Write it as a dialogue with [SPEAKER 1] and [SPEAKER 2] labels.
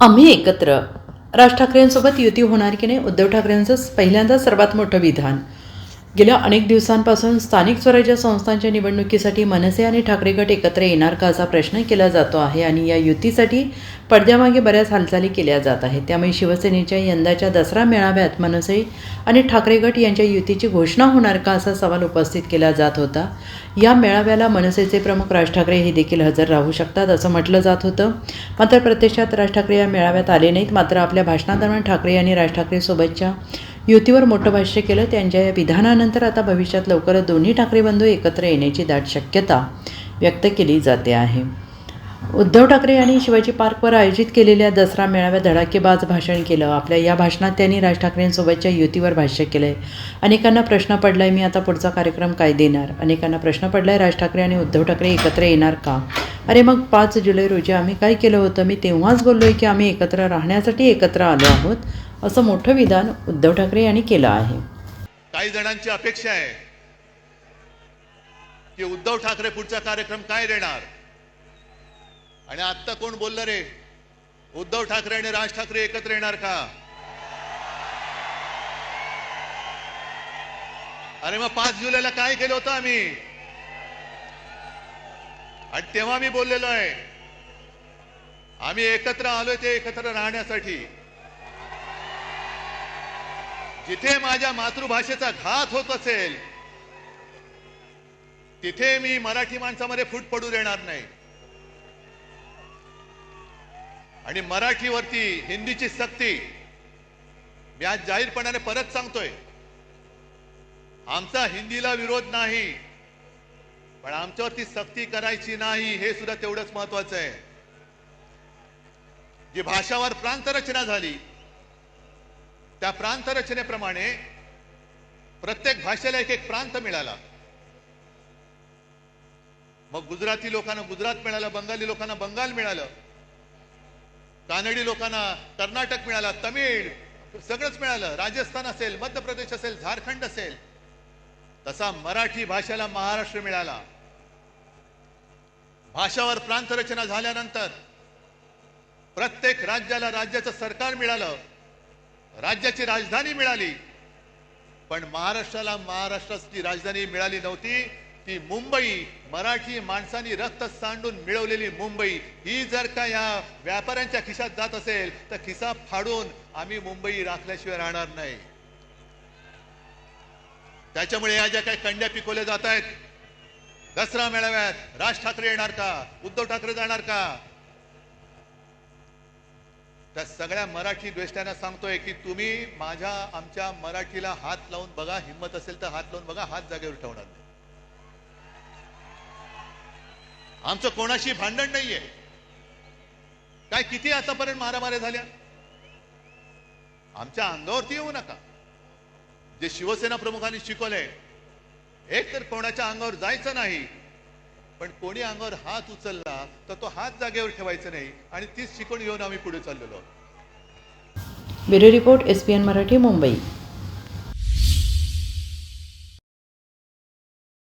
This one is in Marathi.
[SPEAKER 1] आम्ही एकत्र. राज ठाकरेंसोबत युती होणार की नाही? उद्धव ठाकरेंचं पहिल्यांदा सर्वात मोठं विधान. गेल्या अनेक दिवसांपासून स्थानिक स्वराज्य संस्थांच्या निवडणुकीसाठी मनसे आणि ठाकरे गट एकत्र येणार का असा प्रश्न केला जातो आहे आणि या युतीसाठी पडद्यामागे बऱ्याच हालचाली केल्या जात आहेत. त्यामुळे शिवसेनेच्या यंदाच्या दसरा मेळाव्यात मनसे आणि ठाकरे गट यांच्या युतीची घोषणा होणार का असा सवाल उपस्थित केला जात होता. या मेळाव्याला मनसेचे प्रमुख राज ठाकरे हे देखील हजर राहू शकतात असं म्हटलं जात होतं. मात्र प्रत्यक्षात राज ठाकरे या मेळाव्यात आले नाहीत. मात्र आपल्या भाषणादरम्यान ठाकरे यांनी राज ठाकरेसोबतच्या युतीवर मोठं भाष्य केलं त्यांच्या या विधानानंतर आता भविष्यात लवकरच दोन्ही ठाकरे बंधू एकत्र येण्याची दाट शक्यता व्यक्त केली जाते आहे. उद्धव ठाकरे यांनी शिवाजी पार्कवर आयोजित केलेल्या दसरा मेळाव्यात धडाकेबाज भाषण केलं. आपल्या या भाषणात त्यांनी राज ठाकरेंसोबतच्या युतीवर भाष्य केलं आहे अनेकांना प्रश्न पडला आहे मी आता पुढचा कार्यक्रम काय देणार? अनेकांना प्रश्न पडला आहे राज ठाकरे आणि उद्धव ठाकरे एकत्र येणार का? अरे मग पाच जुलै रोजी आम्ही काय केलं होतं? मी तेव्हाच बोललो आहे की आम्ही एकत्र राहण्यासाठी एकत्र आलो आहोत असं मोठं विधान उद्धव ठाकरे यांनी केलं आहे.
[SPEAKER 2] काही जणांची अपेक्षा आहे की उद्धव ठाकरे पुढचा कार्यक्रम काय देणार? आणि आत्ता कोण बोललं रे? उद्धव ठाकरे आणि राज ठाकरे एकत्र येणार का? अरे मग पाच जुलैला काय केलं होतं आम्ही? आणि तेव्हा मी बोललेलो आहे. आम्ही एकत्र आलोय ते एकत्र राहण्यासाठी. जिथे माझ्या मातृभाषेचा घात होत असेल तिथे मी मराठी माणसामध्ये फूट पडू देणार नाही. आणि मराठीवरती हिंदीची सक्ती. मी आज जाहीरपणाने परत सांगतोय आमचा हिंदीला विरोध नाही पण आमच्यावरती सक्ती करायची नाही हे सुद्धा तेवढंच महत्वाचं आहे. जी भाषावर प्रांतरचना झाली त्या प्रांत रचनेप्रमाणे प्रत्येक भाषेला एक एक प्रांत मिळाला. मग गुजराती लोकांना गुजरात मिळालं बंगाली लोकांना बंगाल मिळालं कानडी लोकांना कर्नाटक मिळाला तमिळ सगळंच मिळालं. राजस्थान असेल मध्य प्रदेश असेल झारखंड असेल. तसा मराठी भाषेला महाराष्ट्र मिळाला. भाषावर प्रांत रचना झाल्यानंतर प्रत्येक राज्याला राज्याचं सरकार मिळालं राज्याची राजधानी मिळाली. पण महाराष्ट्राला महाराष्ट्राची राजधानी मिळाली नव्हती. ती मुंबई मराठी माणसांनी रक्त सांडून मिळवलेली मुंबई ही जर का या व्यापाऱ्यांच्या खिशात जात असेल तर खिसा फाडून आम्ही मुंबई राखल्याशिवाय राहणार नाही. त्याच्यामुळे या ज्या काही कंड्या पिकवल्या जात आहेत दसरा मेळाव्यात राज ठाकरे येणार का? उद्धव ठाकरे जाणार का? त्या सगळ्या मराठी द्वेष्ट्यांना सांगतोय की तुम्ही माझ्या आमच्या मराठीला हात लावून बघा हिंमत असेल तर हात लावून बघा हात जागेवर ठेवणार नाही. आमचं कोणाशी भांडण नाहीये. काय किती आतापर्यंत मारामाऱ्या झाल्या? आमच्या अंगावरती येऊ नका. जे शिवसेना प्रमुखांनी शिकवलंय एक तर कोणाच्या अंगावर जायचं नाही पण कोणी अंगावर हात उचलला तर तो हात जागेवर ठेवायचा नाही आणि तीच शिकवण घेऊन आम्ही पुढे चाललेलो
[SPEAKER 1] bureau report S P N Marathi Mumbai.